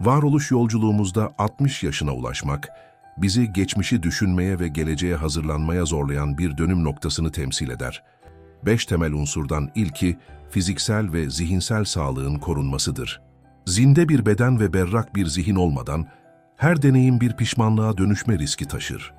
Varoluş yolculuğumuzda 60 yaşına ulaşmak, bizi geçmişi düşünmeye ve geleceğe hazırlanmaya zorlayan bir dönüm noktasını temsil eder. Beş temel unsurdan ilki, fiziksel ve zihinsel sağlığın korunmasıdır. Zinde bir beden ve berrak bir zihin olmadan, her deneyim bir pişmanlığa dönüşme riski taşır.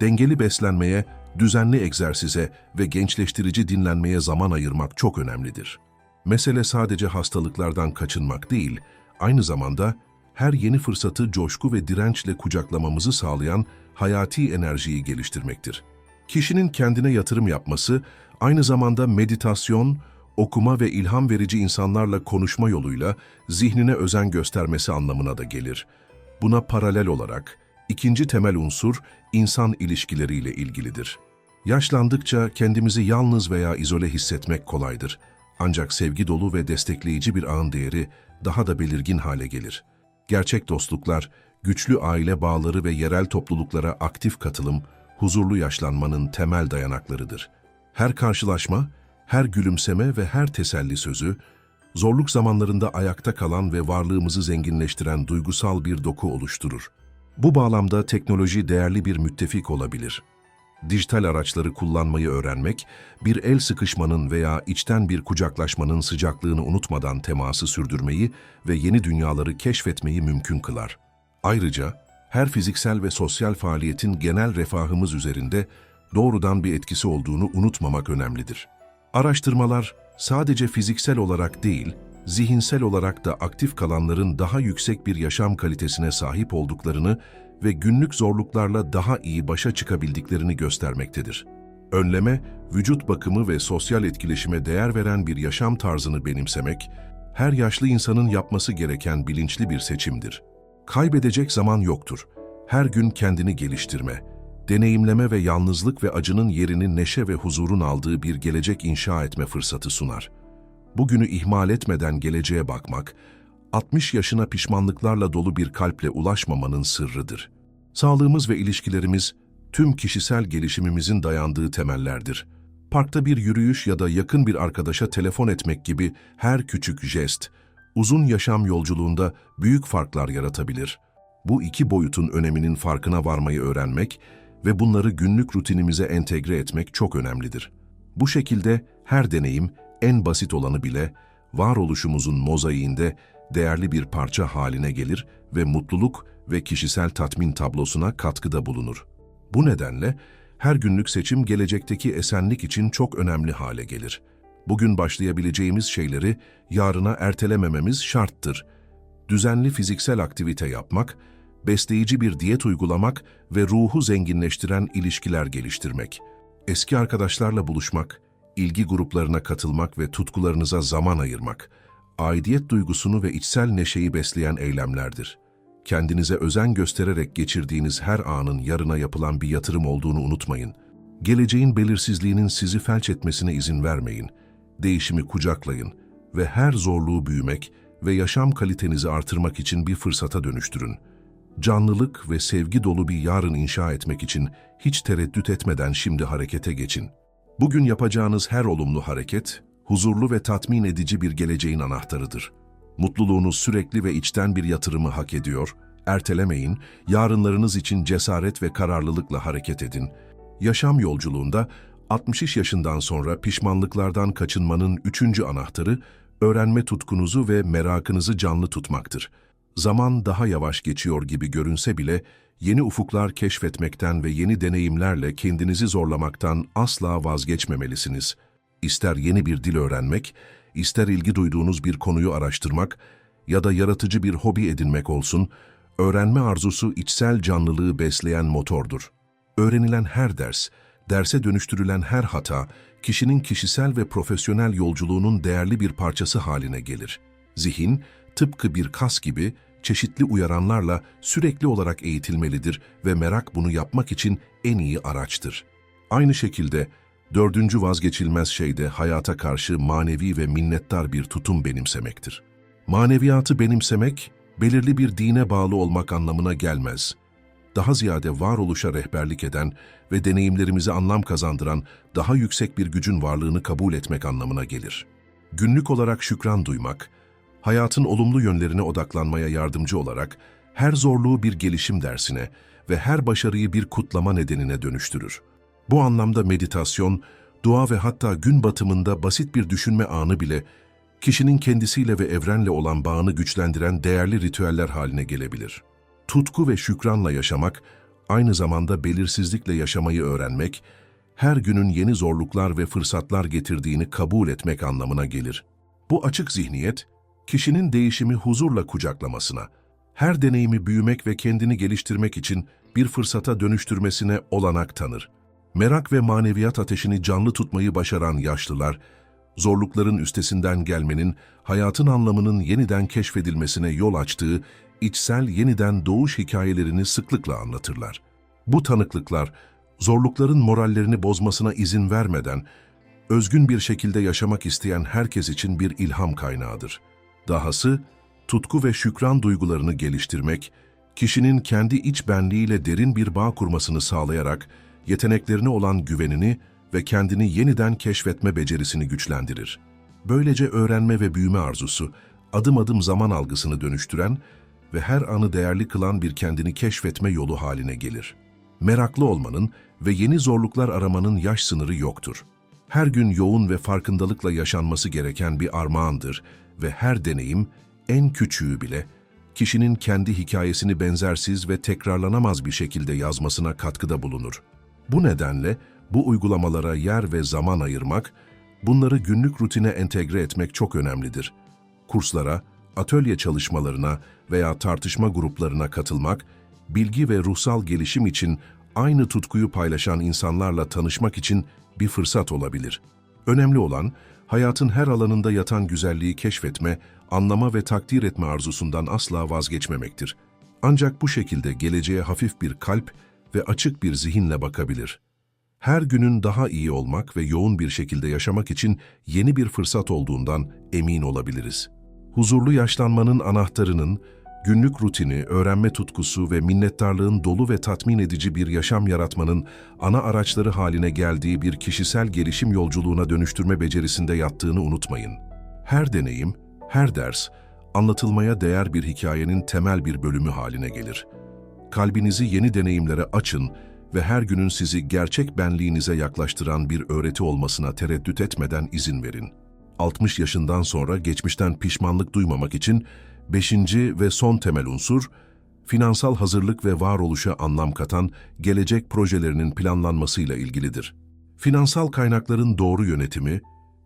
Dengeli beslenmeye, düzenli egzersize ve gençleştirici dinlenmeye zaman ayırmak çok önemlidir. Mesele sadece hastalıklardan kaçınmak değil, aynı zamanda her yeni fırsatı coşku ve dirençle kucaklamamızı sağlayan hayati enerjiyi geliştirmektir. Kişinin kendine yatırım yapması, aynı zamanda meditasyon, okuma ve ilham verici insanlarla konuşma yoluyla zihnine özen göstermesi anlamına da gelir. Buna paralel olarak, ikinci temel unsur insan ilişkileriyle ilgilidir. Yaşlandıkça kendimizi yalnız veya izole hissetmek kolaydır. Ancak sevgi dolu ve destekleyici bir ağın değeri daha da belirgin hale gelir. Gerçek dostluklar, güçlü aile bağları ve yerel topluluklara aktif katılım, huzurlu yaşlanmanın temel dayanaklarıdır. Her karşılaşma, her gülümseme ve her teselli sözü, zorluk zamanlarında ayakta kalan ve varlığımızı zenginleştiren duygusal bir doku oluşturur. Bu bağlamda teknoloji değerli bir müttefik olabilir. Dijital araçları kullanmayı öğrenmek, bir el sıkışmanın veya içten bir kucaklaşmanın sıcaklığını unutmadan teması sürdürmeyi ve yeni dünyaları keşfetmeyi mümkün kılar. Ayrıca, her fiziksel ve sosyal faaliyetin genel refahımız üzerinde doğrudan bir etkisi olduğunu unutmamak önemlidir. Araştırmalar sadece fiziksel olarak değil, zihinsel olarak da aktif kalanların daha yüksek bir yaşam kalitesine sahip olduklarını ve günlük zorluklarla daha iyi başa çıkabildiklerini göstermektedir. Önleme, vücut bakımı ve sosyal etkileşime değer veren bir yaşam tarzını benimsemek, her yaşlı insanın yapması gereken bilinçli bir seçimdir. Kaybedecek zaman yoktur. Her gün kendini geliştirme, deneyimleme ve yalnızlık ve acının yerini neşe ve huzurun aldığı bir gelecek inşa etme fırsatı sunar. Bugünü ihmal etmeden geleceğe bakmak, 60 yaşına pişmanlıklarla dolu bir kalple ulaşmamanın sırrıdır. Sağlığımız ve ilişkilerimiz, tüm kişisel gelişimimizin dayandığı temellerdir. Parkta bir yürüyüş ya da yakın bir arkadaşa telefon etmek gibi her küçük jest, uzun yaşam yolculuğunda büyük farklar yaratabilir. Bu iki boyutun öneminin farkına varmayı öğrenmek ve bunları günlük rutinimize entegre etmek çok önemlidir. Bu şekilde her deneyim, en basit olanı bile, varoluşumuzun mozaiğinde değerli bir parça haline gelir ve mutluluk ve kişisel tatmin tablosuna katkıda bulunur. Bu nedenle her günlük seçim gelecekteki esenlik için çok önemli hale gelir. Bugün başlayabileceğimiz şeyleri yarına ertelemememiz şarttır. Düzenli fiziksel aktivite yapmak, besleyici bir diyet uygulamak ve ruhu zenginleştiren ilişkiler geliştirmek. Eski arkadaşlarla buluşmak, ilgi gruplarına katılmak ve tutkularınıza zaman ayırmak, aidiyet duygusunu ve içsel neşeyi besleyen eylemlerdir. Kendinize özen göstererek geçirdiğiniz her anın yarına yapılan bir yatırım olduğunu unutmayın. Geleceğin belirsizliğinin sizi felç etmesine izin vermeyin. Değişimi kucaklayın ve her zorluğu büyümek ve yaşam kalitenizi artırmak için bir fırsata dönüştürün. Canlılık ve sevgi dolu bir yarın inşa etmek için hiç tereddüt etmeden şimdi harekete geçin. Bugün yapacağınız her olumlu hareket, huzurlu ve tatmin edici bir geleceğin anahtarıdır. Mutluluğunuz sürekli ve içten bir yatırımı hak ediyor, ertelemeyin, yarınlarınız için cesaret ve kararlılıkla hareket edin. Yaşam yolculuğunda 60 yaşından sonra pişmanlıklardan kaçınmanın üçüncü anahtarı, öğrenme tutkunuzu ve merakınızı canlı tutmaktır. Zaman daha yavaş geçiyor gibi görünse bile, yeni ufuklar keşfetmekten ve yeni deneyimlerle kendinizi zorlamaktan asla vazgeçmemelisiniz. İster yeni bir dil öğrenmek, ister ilgi duyduğunuz bir konuyu araştırmak ya da yaratıcı bir hobi edinmek olsun, öğrenme arzusu içsel canlılığı besleyen motordur. Öğrenilen her ders, derse dönüştürülen her hata, kişinin kişisel ve profesyonel yolculuğunun değerli bir parçası haline gelir. Zihin, tıpkı bir kas gibi, çeşitli uyaranlarla sürekli olarak eğitilmelidir ve merak bunu yapmak için en iyi araçtır. Aynı şekilde, dördüncü vazgeçilmez şey de hayata karşı manevi ve minnettar bir tutum benimsemektir. Maneviyatı benimsemek, belirli bir dine bağlı olmak anlamına gelmez. Daha ziyade varoluşa rehberlik eden ve deneyimlerimize anlam kazandıran daha yüksek bir gücün varlığını kabul etmek anlamına gelir. Günlük olarak şükran duymak, hayatın olumlu yönlerine odaklanmaya yardımcı olarak her zorluğu bir gelişim dersine ve her başarıyı bir kutlama nedenine dönüştürür. Bu anlamda meditasyon, dua ve hatta gün batımında basit bir düşünme anı bile kişinin kendisiyle ve evrenle olan bağını güçlendiren değerli ritüeller haline gelebilir. Tutku ve şükranla yaşamak, aynı zamanda belirsizlikle yaşamayı öğrenmek, her günün yeni zorluklar ve fırsatlar getirdiğini kabul etmek anlamına gelir. Bu açık zihniyet, kişinin değişimi huzurla kucaklamasına, her deneyimi büyümek ve kendini geliştirmek için bir fırsata dönüştürmesine olanak tanır. Merak ve maneviyat ateşini canlı tutmayı başaran yaşlılar, zorlukların üstesinden gelmenin, hayatın anlamının yeniden keşfedilmesine yol açtığı içsel yeniden doğuş hikayelerini sıklıkla anlatırlar. Bu tanıklıklar, zorlukların morallerini bozmasına izin vermeden, özgün bir şekilde yaşamak isteyen herkes için bir ilham kaynağıdır. Dahası, tutku ve şükran duygularını geliştirmek, kişinin kendi iç benliğiyle derin bir bağ kurmasını sağlayarak, yeteneklerine olan güvenini ve kendini yeniden keşfetme becerisini güçlendirir. Böylece öğrenme ve büyüme arzusu, adım adım zaman algısını dönüştüren ve her anı değerli kılan bir kendini keşfetme yolu haline gelir. Meraklı olmanın ve yeni zorluklar aramanın yaş sınırı yoktur. Her gün yoğun ve farkındalıkla yaşanması gereken bir armağandır ve her deneyim, en küçüğü bile, kişinin kendi hikayesini benzersiz ve tekrarlanamaz bir şekilde yazmasına katkıda bulunur. Bu nedenle bu uygulamalara yer ve zaman ayırmak, bunları günlük rutine entegre etmek çok önemlidir. Kurslara, atölye çalışmalarına veya tartışma gruplarına katılmak, bilgi ve ruhsal gelişim için aynı tutkuyu paylaşan insanlarla tanışmak için bir fırsat olabilir. Önemli olan, hayatın her alanında yatan güzelliği keşfetme, anlama ve takdir etme arzusundan asla vazgeçmemektir. Ancak bu şekilde geleceğe hafif bir kalp ve açık bir zihinle bakabilir. Her günün daha iyi olmak ve yoğun bir şekilde yaşamak için yeni bir fırsat olduğundan emin olabiliriz. Huzurlu yaşlanmanın anahtarının, günlük rutini, öğrenme tutkusu ve minnettarlığın dolu ve tatmin edici bir yaşam yaratmanın ana araçları haline geldiği bir kişisel gelişim yolculuğuna dönüştürme becerisinde yattığını unutmayın. Her deneyim, her ders, anlatılmaya değer bir hikayenin temel bir bölümü haline gelir. Kalbinizi yeni deneyimlere açın ve her günün sizi gerçek benliğinize yaklaştıran bir öğreti olmasına tereddüt etmeden izin verin. 60 yaşından sonra geçmişten pişmanlık duymamak için beşinci ve son temel unsur, finansal hazırlık ve varoluşa anlam katan gelecek projelerinin planlanmasıyla ilgilidir. Finansal kaynakların doğru yönetimi,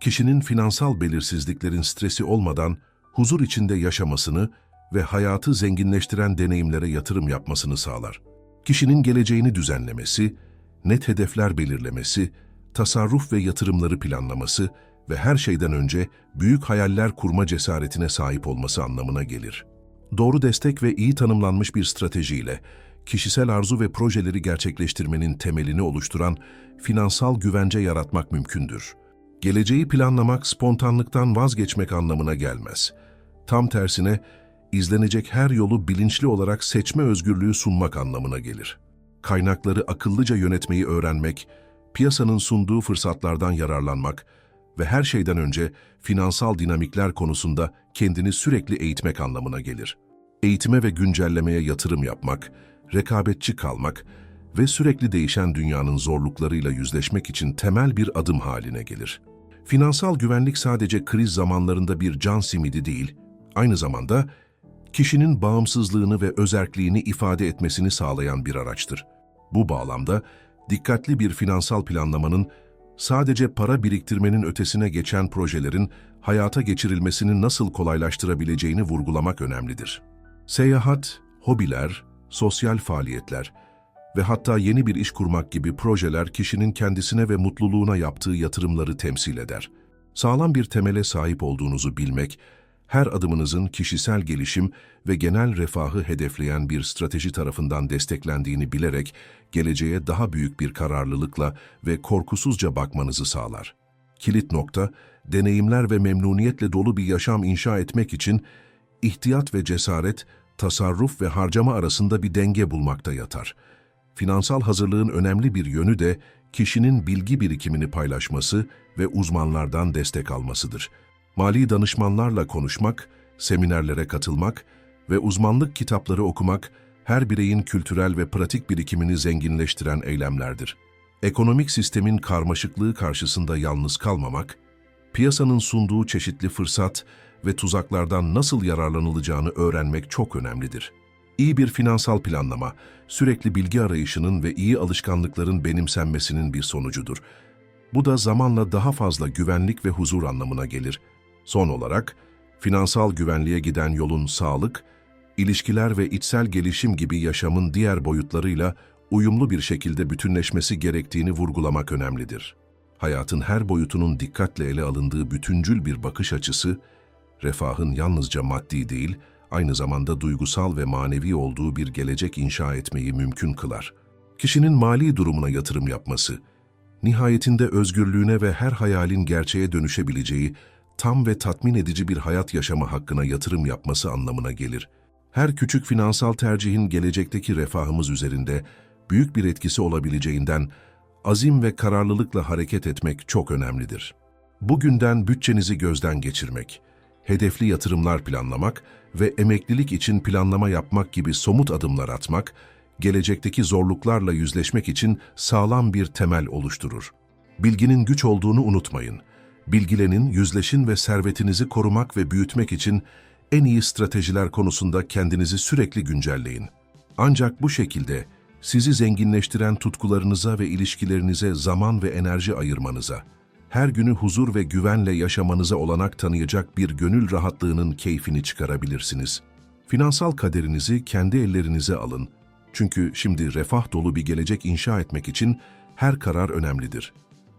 kişinin finansal belirsizliklerin stresi olmadan huzur içinde yaşamasını ve hayatı zenginleştiren deneyimlere yatırım yapmasını sağlar. Kişinin geleceğini düzenlemesi, net hedefler belirlemesi, tasarruf ve yatırımları planlaması ve her şeyden önce büyük hayaller kurma cesaretine sahip olması anlamına gelir. Doğru destek ve iyi tanımlanmış bir stratejiyle kişisel arzu ve projeleri gerçekleştirmenin temelini oluşturan finansal güvence yaratmak mümkündür. Geleceği planlamak spontanlıktan vazgeçmek anlamına gelmez. Tam tersine izlenecek her yolu bilinçli olarak seçme özgürlüğü sunmak anlamına gelir. Kaynakları akıllıca yönetmeyi öğrenmek, piyasanın sunduğu fırsatlardan yararlanmak ve her şeyden önce finansal dinamikler konusunda kendini sürekli eğitmek anlamına gelir. Eğitime ve güncellemeye yatırım yapmak, rekabetçi kalmak ve sürekli değişen dünyanın zorluklarıyla yüzleşmek için temel bir adım haline gelir. Finansal güvenlik sadece kriz zamanlarında bir can simidi değil, aynı zamanda kişinin bağımsızlığını ve özerkliğini ifade etmesini sağlayan bir araçtır. Bu bağlamda dikkatli bir finansal planlamanın sadece para biriktirmenin ötesine geçen projelerin hayata geçirilmesini nasıl kolaylaştırabileceğini vurgulamak önemlidir. Seyahat, hobiler, sosyal faaliyetler ve hatta yeni bir iş kurmak gibi projeler kişinin kendisine ve mutluluğuna yaptığı yatırımları temsil eder. Sağlam bir temele sahip olduğunuzu bilmek, her adımınızın kişisel gelişim ve genel refahı hedefleyen bir strateji tarafından desteklendiğini bilerek geleceğe daha büyük bir kararlılıkla ve korkusuzca bakmanızı sağlar. Kilit nokta, deneyimler ve memnuniyetle dolu bir yaşam inşa etmek için ihtiyat ve cesaret, tasarruf ve harcama arasında bir denge bulmakta yatar. Finansal hazırlığın önemli bir yönü de kişinin bilgi birikimini paylaşması ve uzmanlardan destek almasıdır. Mali danışmanlarla konuşmak, seminerlere katılmak ve uzmanlık kitapları okumak her bireyin kültürel ve pratik birikimini zenginleştiren eylemlerdir. Ekonomik sistemin karmaşıklığı karşısında yalnız kalmamak, piyasanın sunduğu çeşitli fırsat ve tuzaklardan nasıl yararlanılacağını öğrenmek çok önemlidir. İyi bir finansal planlama, sürekli bilgi arayışının ve iyi alışkanlıkların benimsenmesinin bir sonucudur. Bu da zamanla daha fazla güvenlik ve huzur anlamına gelir. Son olarak, finansal güvenliğe giden yolun sağlık, ilişkiler ve içsel gelişim gibi yaşamın diğer boyutlarıyla uyumlu bir şekilde bütünleşmesi gerektiğini vurgulamak önemlidir. Hayatın her boyutunun dikkatle ele alındığı bütüncül bir bakış açısı, refahın yalnızca maddi değil, aynı zamanda duygusal ve manevi olduğu bir gelecek inşa etmeyi mümkün kılar. Kişinin mali durumuna yatırım yapması, nihayetinde özgürlüğüne ve her hayalin gerçeğe dönüşebileceği tam ve tatmin edici bir hayat yaşama hakkına yatırım yapması anlamına gelir. Her küçük finansal tercihin gelecekteki refahımız üzerinde büyük bir etkisi olabileceğinden azim ve kararlılıkla hareket etmek çok önemlidir. Bugünden bütçenizi gözden geçirmek, hedefli yatırımlar planlamak ve emeklilik için planlama yapmak gibi somut adımlar atmak, gelecekteki zorluklarla yüzleşmek için sağlam bir temel oluşturur. Bilginin güç olduğunu unutmayın. Bilgilenin, yüzleşin ve servetinizi korumak ve büyütmek için en iyi stratejiler konusunda kendinizi sürekli güncelleyin. Ancak bu şekilde sizi zenginleştiren tutkularınıza ve ilişkilerinize zaman ve enerji ayırmanıza, her günü huzur ve güvenle yaşamanıza olanak tanıyacak bir gönül rahatlığının keyfini çıkarabilirsiniz. Finansal kaderinizi kendi ellerinize alın. Çünkü şimdi refah dolu bir gelecek inşa etmek için her karar önemlidir.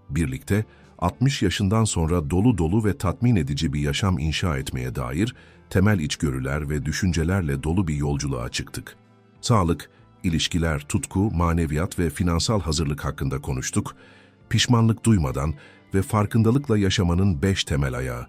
Birlikte 60 yaşından sonra dolu dolu ve tatmin edici bir yaşam inşa etmeye dair temel içgörüler ve düşüncelerle dolu bir yolculuğa çıktık. Sağlık, ilişkiler, tutku, maneviyat ve finansal hazırlık hakkında konuştuk. Pişmanlık duymadan ve farkındalıkla yaşamanın beş temel ayağı.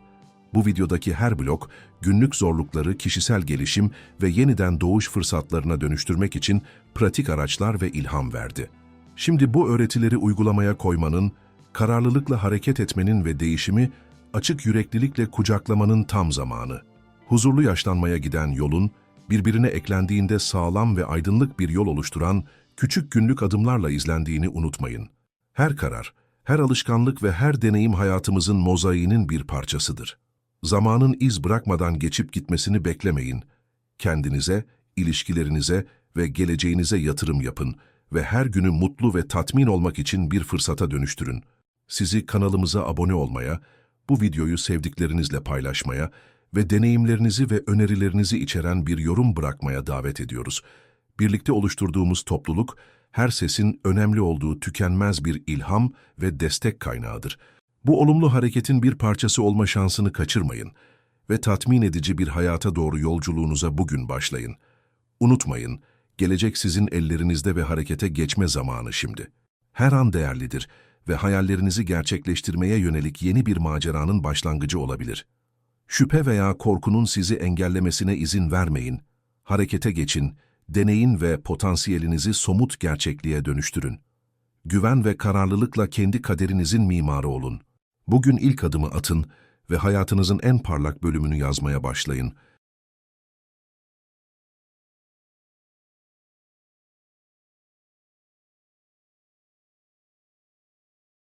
Bu videodaki her blok, günlük zorlukları kişisel gelişim ve yeniden doğuş fırsatlarına dönüştürmek için pratik araçlar ve ilham verdi. Şimdi bu öğretileri uygulamaya koymanın, kararlılıkla hareket etmenin ve değişimi açık yüreklilikle kucaklamanın tam zamanı. Huzurlu yaşlanmaya giden yolun, birbirine eklendiğinde sağlam ve aydınlık bir yol oluşturan küçük günlük adımlarla izlendiğini unutmayın. Her karar, her alışkanlık ve her deneyim hayatımızın mozaiğinin bir parçasıdır. Zamanın iz bırakmadan geçip gitmesini beklemeyin. Kendinize, ilişkilerinize ve geleceğinize yatırım yapın ve her günü mutlu ve tatmin olmak için bir fırsata dönüştürün. Sizi kanalımıza abone olmaya, bu videoyu sevdiklerinizle paylaşmaya ve deneyimlerinizi ve önerilerinizi içeren bir yorum bırakmaya davet ediyoruz. Birlikte oluşturduğumuz topluluk, her sesin önemli olduğu tükenmez bir ilham ve destek kaynağıdır. Bu olumlu hareketin bir parçası olma şansını kaçırmayın ve tatmin edici bir hayata doğru yolculuğunuza bugün başlayın. Unutmayın, gelecek sizin ellerinizde ve harekete geçme zamanı şimdi. Her an değerlidir ve hayallerinizi gerçekleştirmeye yönelik yeni bir maceranın başlangıcı olabilir. Şüphe veya korkunun sizi engellemesine izin vermeyin. Harekete geçin, deneyin ve potansiyelinizi somut gerçekliğe dönüştürün. Güven ve kararlılıkla kendi kaderinizin mimarı olun. Bugün ilk adımı atın ve hayatınızın en parlak bölümünü yazmaya başlayın.